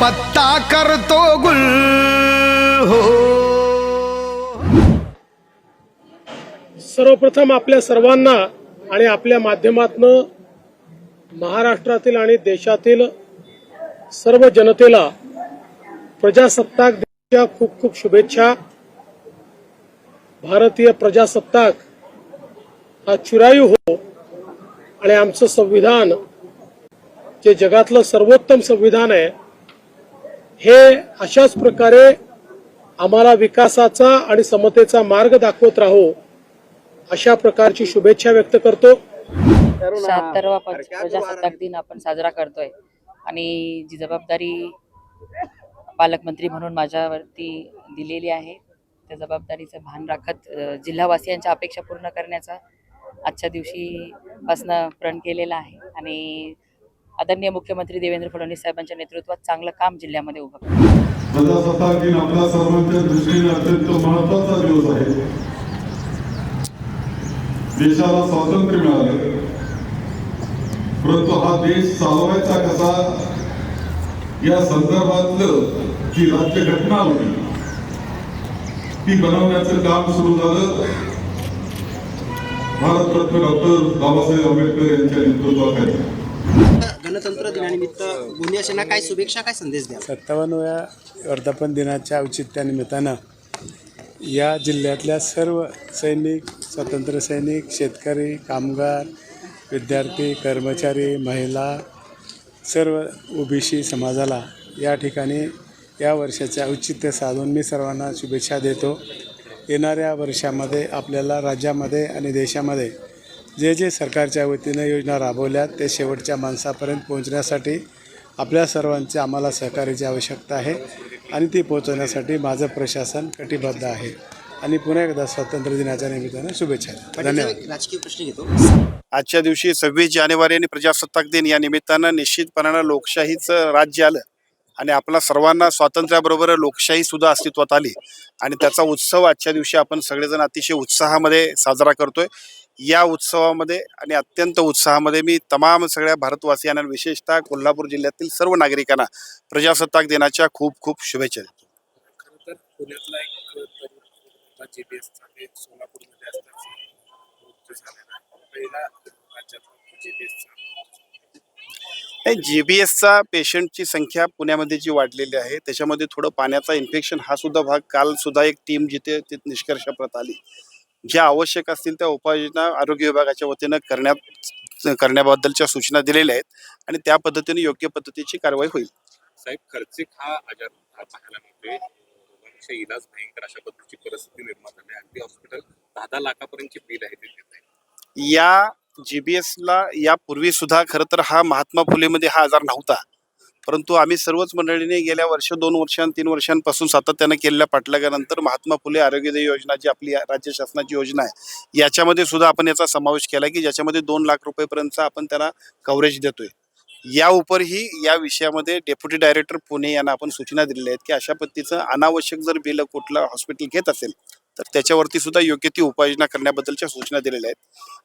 पत्ता करतो गुल हो। सर्वप्रथम आपल्या सर्वांना आणि आपल्या माध्यमातनं महाराष्ट्रातील आणि देशातील सर्व जनतेला प्रजासत्ताक दिनाच्या खूप खूप शुभेच्छा. भारतीय प्रजासत्ताक हा चिरायू हो आणि आमचं संविधान जे जगातलं सर्वोत्तम संविधान आहे हे अशाच प्रकारे आम्हाला विकासाचा आणि समतेचा मार्ग दाखवत राहो अशा प्रकारची शुभेच्छा व्यक्त करतो. शहात्तरवा प्रजासत्ताक दिन आपण साजरा करतोय. आणि जी जबाबदारी पालकमंत्री म्हणून माझ्यावरती दिलेली आहे त्या जबाबदारीचं भान राखत जिल्हावासियांच्या अपेक्षा पूर्ण करण्याचा आजच्या दिवशी पासनं प्रण केलेला आहे. आणि आदरणीय मुख्यमंत्री देवेंद्र फडणवीस साहेबांच्या नेतृत्वात चांगलं काम जिल्ह्यामध्ये उभं करतो प्रजासत्ताक दिन आपल्या सर्वांच्या दृष्टीने अत्यंत महत्त्वाचा दिवस आहे. देशाला स्वातंत्र्य मिळाले. परंतु हा देश चालवायचा कसा? या संदर्भातलं जी राज्यघटना होती ती बनवण्याचं काम सुरू झालं. भारतरत्न डॉक्टर बाबासाहेब आंबेडकर यांच्या नेतृत्वाखाली. गणतंत्र दिनानिमित्त गोंदिया काय शुभेच्छा काय संदेश द्या सत्तावन्नव्या वर्धापन दिनाच्या औचित्यानिमित्तानं या जिल्ह्यातल्या सर्व सैनिक स्वतंत्र सैनिक शेतकरी कामगार विद्यार्थी कर्मचारी महिला सर्व ओबीसी समाजाला या ठिकाणी या वर्षाचे औचित्य साधून मी सर्वांना शुभेच्छा देतो. येणाऱ्या वर्षामध्ये आपल्याला राज्यामध्ये आणि देशामध्ये जे जे सरकारच्या वतीनं योजना राबवल्यात ते शेवटच्या माणसापर्यंत पोहोचण्यासाठी आपल्या सर्वांचे आम्हाला सहकार्याची आवश्यकता आहे आणि ती पोहोचवण्यासाठी माझं प्रशासन कटिबद्ध आहे. आणि पुन्हा एकदा स्वातंत्र्य दिनाच्या निमित्तानं शुभेच्छा. धन्यवाद. राजकीय प्रश्न घेतो. आजच्या दिवशी सव्वीस जानेवारी आणि प्रजासत्ताक दिन या निमित्तानं निश्चितपणानं लोकशाहीचं राज्य आलं आणि आपल्या सर्वांना स्वातंत्र्याबरोबर लोकशाही सुद्धा अस्तित्वात आली. आणि त्याचा उत्सव आजच्या दिवशी आपण सगळेजण अतिशय उत्साहामध्ये साजरा करतोय. या उत्सवामध्ये आणि अत्यंत उत्साहामध्ये मी तमाम सगळ्या भारतवासियांना विशेषतः कोल्हापूर जिल्ह्यातील सर्व नागरिकांना प्रजासत्ताक दिनाच्या खूप खूप शुभेच्छा देतो. खरं तर पुण्यातला एक तरुण होता जे बी सोलापूरमध्ये जे एसचा पेशंटची संख्या पुण्यामध्ये जी वाढलेली आहे त्याच्यामध्ये थोडं पाण्याचा इन्फेक्शन हा सुद्धा भाग. काल सुद्धा एक टीम जिथे निष्कर्षाप्रत आली. ज्या आवश्यक असतील त्या उपाययोजना आरोग्य विभागाच्या वतीनं करण्यात करण्याबद्दलच्या सूचना दिलेल्या आहेत आणि त्या पद्धतीने योग्य पद्धतीची कारवाई होईल. साहेब खर्चिक हा आजार पाहायला मिळतोय. इलाज भयंकर अशा पद्धतीची परिस्थिती निर्माण झाली आहे. अगदी हॉस्पिटल दहा दहा लाखापर्यंतची बिल आहे ते या जी बी एसला यापूर्वी सुद्धा खरं तर हा महात्मा फुलेमध्ये हा आजार नव्हता. परंतु आम्ही सर्वच मंडळीने गेल्या वर्ष दोन वर्षां तीन वर्षांपासून सातत्यानं केलेल्या पाठलागानंतर महात्मा फुले आरोग्यदायी योजना जी आपली राज्य शासनाची योजना आहे याच्यामध्ये सुद्धा आपण याचा समावेश केला की ज्याच्यामध्ये दोन लाख रुपयेपर्यंत आपण त्याला कव्हरेज देतोय. या उपरही या विषयामध्ये डेप्युटी डायरेक्टर पुणे यांना आपण सूचना दिलेल्या आहेत की अशा पद्धतीचं अनावश्यक जर बिल कुठलं हॉस्पिटल घेत असेल तर त्याच्यावरती सुद्धा योग्य ती उपाययोजना करण्याबद्दलच्या सूचना दिलेल्या आहेत.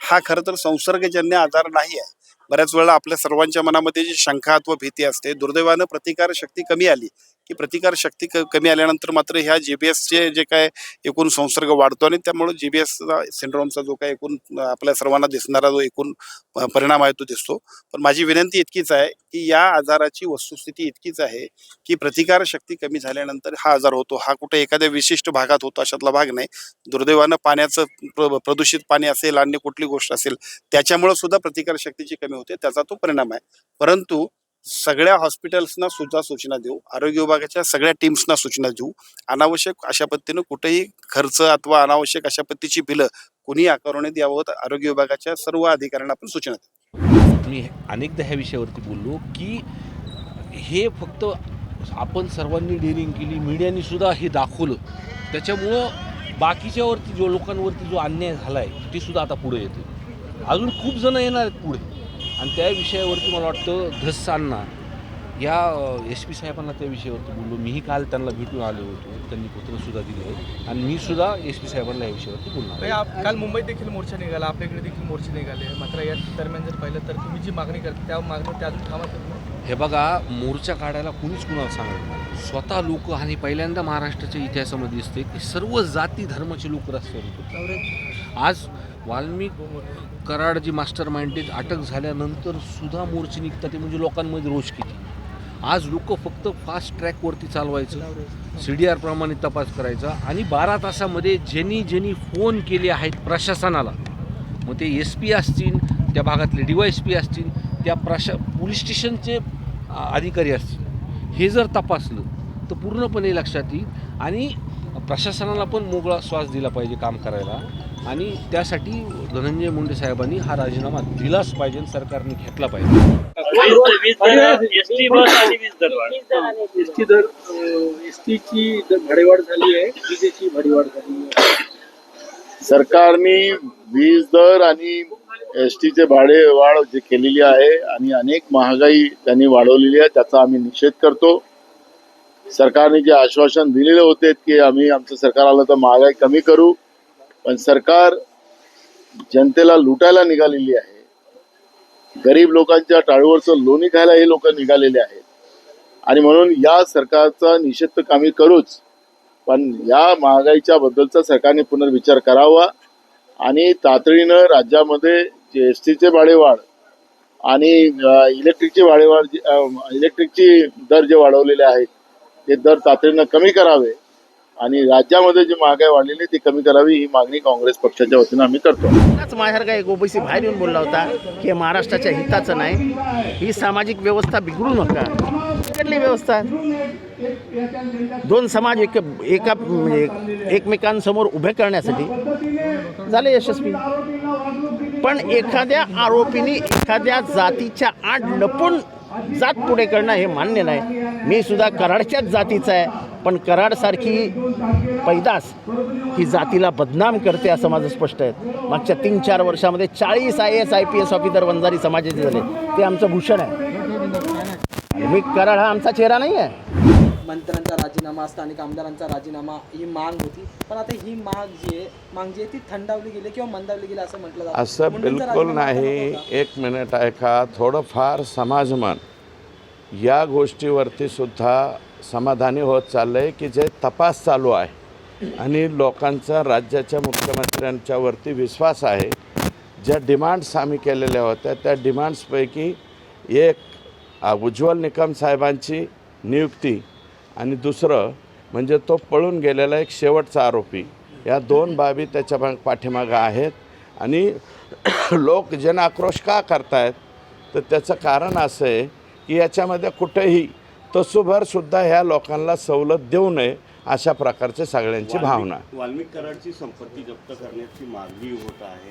हा खरं तर संसर्गजन्य आजार नाही आहे. बऱ्याच वेळा आपल्या सर्वांच्या मनामध्ये जी शंका अथवा भीती असते दुर्दैवानं प्रतिकार शक्ती कमी आली. की प्रतिकार शक्ती क कमी आल्यानंतर मात्र ह्या जी बी एसचे जे काय एकूण संसर्ग वाढतो आणि त्यामुळे जी बी एसचा सिंड्रोमचा जो काय एकूण आपल्या सर्वांना दिसणारा जो एकूण परिणाम आहे तो दिसतो. पण माझी विनंती इतकीच आहे की या आजाराची वस्तुस्थिती इतकीच आहे की प्रतिकार शक्ती कमी झाल्यानंतर हा आजार होतो. हा कुठे एखाद्या विशिष्ट भागात होतो अशातला भाग नाही. दुर्दैवानं पाण्याचं प्र प्रदूषित पाणी असेल अन्य कुठली गोष्ट असेल त्याच्यामुळे सुद्धा प्रतिकार शक्तीची कमी होते. त्याचा तो परिणाम आहे. परंतु सगळ्या हॉस्पिटल्सना सुद्धा सूचना देऊ. आरोग्य विभागाच्या सगळ्या टीम्सना सूचना देऊ. अनावश्यक अशा पद्धतीनं कुठेही खर्च अथवा अनावश्यक अशा पद्धतीची बिलं कुणी आकारण्यात याबाबत आरोग्य विभागाच्या सर्व अधिकाऱ्यांना आपण सूचना देऊ. मी अनेकदा ह्या विषयावरती बोललो की हे फक्त आपण सर्वांनी डेअरिंग केली मीडियाने सुद्धा हे दाखवलं. त्याच्यामुळं बाकीच्यावरती जो लोकांवरती जो अन्याय झाला आहे ते सुद्धा आता पुढे येते अजून खूप जण येणार आहेत पुढे. आणि त्या विषयावरती मला वाटतं धस या एस पी साहेबांना त्या विषयावरती बोललो. मीही काल त्यांना भेटून आलो होतो. त्यांनी पत्रसुद्धा दिले आणि मी सुद्धा एस पी साहेबांना या विषयावरती बोलणार काल मुंबईत देखील मोर्चा निघाला. आपल्याकडे देखील मोर्चे निघाले. मात्र या दरम्यान जर पाहिलं तर तुम्ही जी मागणी करता त्या मागणी त्या अजून ना? हे बघा मोर्चा काढायला कुणीच कुणाला सांगत स्वतः लोक आणि पहिल्यांदा महाराष्ट्राच्या इतिहासामध्ये दिसते की सर्व जाती धर्माचे लोक रस्त्यावर. आज वाल्मिक कराड जी मास्टर माइंडेड अटक झाल्यानंतर सुद्धा मोर्चे निघतात ते म्हणजे लोकांमध्ये रोष किती? आज लोक फक्त फास्ट ट्रॅकवरती चालवायचं सी डी आरप्रमाणे तपास करायचा आणि बारा तासामध्ये ज्यांनी ज्यांनी फोन केले आहेत प्रशासनाला मग ते एस पी असतील त्या भागातले डी वाय एस पी असतील त्या प्रशा पोलीस स्टेशनचे अधिकारी असतील. हे जर तपासलं तर पूर्णपणे लक्षात येईल. आणि प्रशासनाला पण मोकळा श्वास दिला पाहिजे काम करायला. आणि त्यासाठी धनंजय मुंडे साहेबांनी हा राजीनामा दिलाच पाहिजे सरकारने घेतला पाहिजे. एस टी दर एस टीची भाडेवाढ झाली आहे विजेची भाडेवाढ झाली आहे. सरकारने वीज दर आणि एस टीचे भाडे वाढ जे केलेली आहे आणि अनेक महागाई त्यांनी वाढवलेली आहे त्याचा आम्ही निषेध करतो. सरकारने जे आश्वासन दिलेले होते की आम्ही आमचं सरकार आलं तर महागाई कमी करू पण सरकार जनतेला लुटायला निघालेली आहे. गरीब लोकांच्या टाळूवरचं लोणी खायला हे लोक निघालेले आहेत. आणि म्हणून या सरकारचा निषेध तर आम्ही करूच पण या महागाईच्या बद्दलचा सरकारने पुनर्विचार करावा. आणि तातडीनं राज्यामध्ये जे एस टीचे भाडेवाढ आणि इलेक्ट्रिकची इलेक्ट्रिकचे भाडेवाढ जे- इलेक्ट्रिकची दर जे वाढवलेले आहेत ते दर तातडीनं कमी करावे आणि राज्यामध्ये जी महागाई वाढलेली आहे ती कमी करावी ही मागणी काँग्रेस पक्षाच्या वतीनं आम्ही करतो. त्याच माझ्यासारखा एक ओबीसी बाहेर येऊन बोलला होता की हे महाराष्ट्राच्या हिताचं नाही ही सामाजिक व्यवस्था बिघडू नका. कुठली व्यवस्था? दोन समाज एक एका म्हणजे एकमेकांसमोर उभे करण्यासाठी. झाले यशस्वी. पण एखाद्या आरोपीने एखाद्या जातीच्या आड लपून जात पुढे करणं हे मान्य नाही. मी सुद्धा कराडच्याच जातीचा आहे पण कराडसारखी पैदास ही जातीला बदनाम करते असं माझं स्पष्ट आहे. मागच्या तीन चार वर्षामध्ये चाळीस I S I P S officer Vanjari समाजाचे झाले. ते आमचं भूषण आहे. मी कराड हा आमचा चेहरा नाही आहे. मंत्र्यांचा राजीनामा स्थानिक आमदारांचा राजीनामा ही माग होती. पण आता ही माग जी आहे माग जी आहे ती थंडावली गेली किंवा मंदावली गेली असं म्हटलं जातं. असं बिलकुल नाही. एक मिनिट ऐका. थोडंफार समाजमन या गोष्टीवरती सुद्धा समाधानी होत चाललं आहे की जे तपास चालू आहे आणि लोकांचा राज्याच्या मुख्यमंत्र्यांच्यावरती विश्वास आहे ज्या डिमांड्स आम्ही केलेल्या होत्या त्या डिमांड्सपैकी एक उज्ज्वल निकम साहेबांची नियुक्ती आणि दुसरं म्हणजे तो पळून गेलेला एक शेवटचा आरोपी. या दोन बाबी त्याच्या पाठीमागं आहेत आणि लोक जन आक्रोश का करतायत? तर त्याचं कारण असं आहे की याच्यामध्ये कुठेही तसूभरसुद्धा ह्या लोकांना सवलत देऊ नये अशा प्रकारचे सगळ्यांची भावना. वाल्मिक कराडची संपत्ती जप्त करण्याची मागणी होत आहे.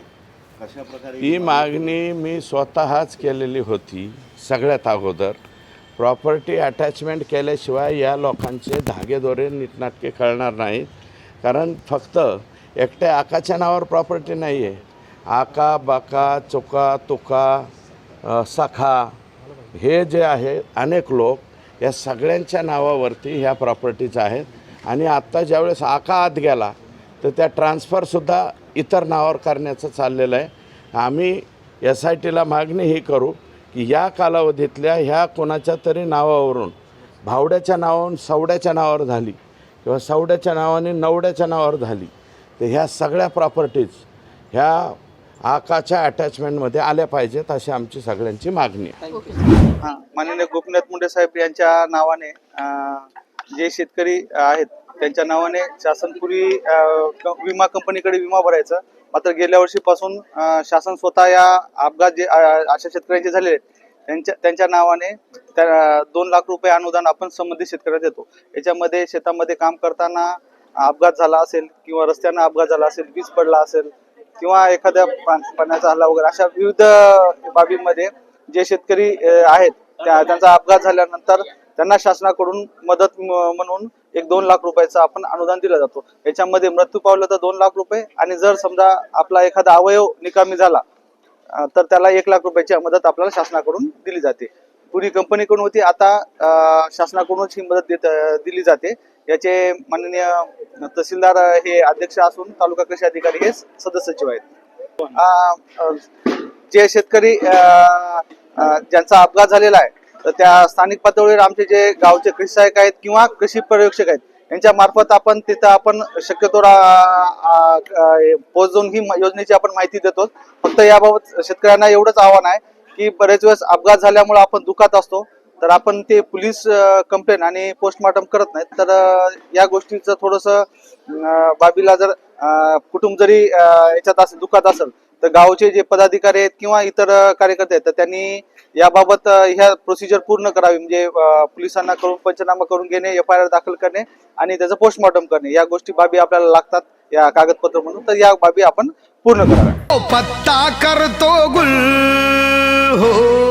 कशा प्रकारे ही मागणी मी स्वतःच केलेली होती सगळ्यात अगोदर. प्रॉपर्टी अटॅचमेंट केल्याशिवाय या लोकांचे धागेदोरे नीटनाटके कळणार नाहीत. कारण फक्त एकट्या आकाच्या नावावर प्रॉपर्टी नाही आहे आका बाका चुका तुका सखा हे जे आहे अनेक लोक या सगळ्यांच्या नावावरती ह्या प्रॉपर्टीज आहेत. आणि आत्ता ज्यावेळेस आका आत गेला तर त्या ट्रान्सफरसुद्धा इतर नावावर करण्याचं चाललेलं आहे. आम्ही एस आय टीला मागणी ही करू की या कालावधीतल्या ह्या कोणाच्या तरी नावावरून भावड्याच्या नावावरून सवड्याच्या नावावर झाली किंवा सवड्याच्या नावाने नवड्याच्या नावावर झाली तर ह्या सगळ्या प्रॉपर्टीज ह्या आकाच्या अटॅचमेंटमध्ये आल्या पाहिजेत अशी आमची सगळ्यांची मागणी आहे. हा माननीय गोपीनाथ मुंडे साहेब यांच्या नावाने जे शेतकरी आहेत त्यांच्या नावाने शासनपुरी क- विमा कंपनीकडे विमा भरायचा. मात्र गेल्या वर्षीपासून शासन स्वतः या अपघात जे अशा शेतकऱ्यांचे झालेले आहेत. त्यांच्या त्यांच्या नावाने त्या दोन लाख रुपये अनुदान आपण संबंधित शेतकऱ्याला देतो. याच्यामध्ये शेतामध्ये काम करताना अपघात झाला असेल किंवा रस्त्यानं अपघात झाला असेल वीज पडला असेल किंवा एखाद्या पा- पाण्याचा हल्ला वगैरे अशा विविध बाबींमध्ये जे शेतकरी आहेत त्या त्यांचा अपघात झाल्यानंतर त्यांना शासनाकडून मदत म्हणून एक दोन लाख रुपयाचं आपण अनुदान दिलं जातो. याच्यामध्ये मृत्यू पावलं तर दोन लाख रुपये आणि जर समजा आपला एखादा अवयव निकामी झाला तर त्याला एक लाख रुपयाची मदत आपल्याला शासनाकडून दिली जाते. पूर्वी कंपनीकडून होती आता शासनाकडूनच ही मदत देत दिली जाते. याचे माननीय तहसीलदार हे अध्यक्ष असून तालुका कृषी अधिकारी हे सदस्य सचिव आहेत. जे शेतकरी ज्यांचा अपघात झालेला आहे तर त्या स्थानिक पातळीवर आमचे जे गावचे कृषी सहाय्यक आहेत किंवा कृषी पर्यवेक्षक आहेत यांच्या मार्फत आपण तिथं आपण शक्यतो पोहोचून ही योजनेची आपण माहिती देतो. फक्त याबाबत शेतकऱ्यांना एवढंच आव्हान आहे की बरेच वेळेस अपघात झाल्यामुळे आपण दुखात असतो. तर आपण ते पोलीस कंप्लेन आणि पोस्टमॉर्टम करत नाहीत. तर या गोष्टीचं थोडंसं बाबीला जर कुटुंब जरी याच्यात असेल दुखात असेल तर गावचे जे पदाधिकारी आहेत किंवा इतर कार्यकर्ते आहेत तर त्यांनी याबाबत ह्या प्रोसिजर पूर्ण करावी. म्हणजे पोलिसांना करून पंचनामा करून घेणे एफ आय आर दाखल करणे आणि त्याचं पोस्टमॉर्टम करणे. या गोष्टी बाबी आपल्याला लागतात या कागदपत्र म्हणून. तर या बाबी आपण पूर्ण कराव्या. पत्ता करतो गुल हो.